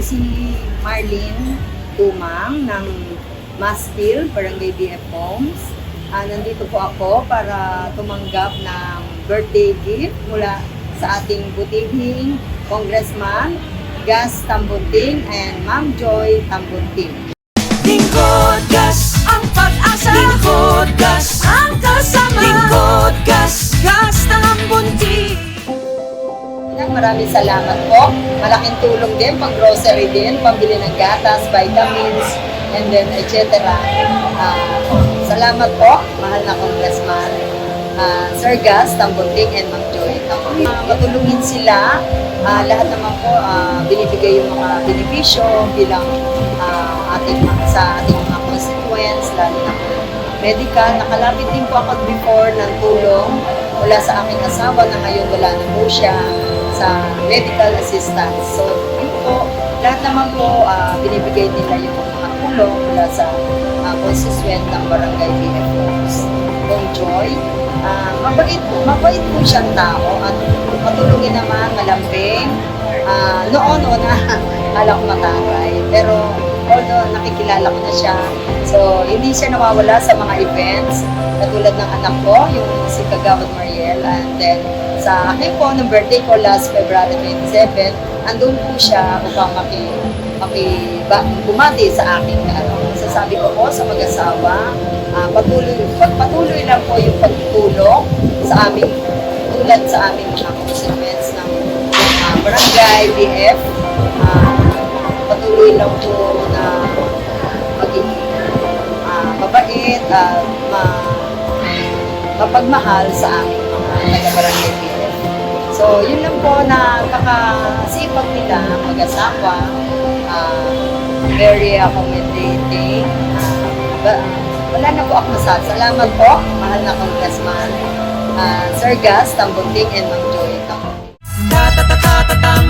si Marlene Tumang ng Mastil, Barangay BF Homes. Ah, nandito po ako para tumanggap ng birthday gift mula sa ating butihing Congressman Gas Tambunting and Ma'am Joy Tambunting. Lingkod gas Maraming salamat po. Malaking tulong din, pang grocery din, pambili ng gatas, vitamins, and then etc. Ah, salamat po, mahal na congressman. Ah, Sir Gas, Tambunting, and Ma'am Joy. Ah, matulungin sila. Ah, lahat naman po ah, binibigay yung mga benepisyo bilang ah, ating sa ating mga constituents, lalo na medical. Nakalapit din po ako before ng tulong mula sa aking asawa na ngayon wala na po siya sa medical assistance. So, yun po, lahat naman po ah, binibigay nila yung mga tulong mula sa uh, constituent ng Barangay BFOs. Kung Joy, ah, mabait mabait po siyang tao at matulungin naman, malambing. Ah, noon, una, kala ko matangay. Pero, although nakikilala ko na siya, so hindi siya nawawala sa mga events. Katulad ng anak ko, yung si Kagawad Mariel. And then, sa akin po, ng birthday ko last February 27, andun po siya upang maki, maki, ba, bumati sa aking ano. Sasabi ko po sa mag-asawa, ah, patuloy, pagpatuloy lang po yung pagtulong sa aming tulad sa aming mga constituents ng ah, barangay, BF. Ah, patuloy lang po na maging ah, mabait at ma, mapagmahal sa aming mga taga-barangay. So, yun lang po na kakasipag nila mag-asawa. ah, very accommodating. ah, ba- wala na po ako masabi. Salamat po, mahal na congressman. ah, Sir Gas, Tambunting, and Ma'am Joy Tambunting.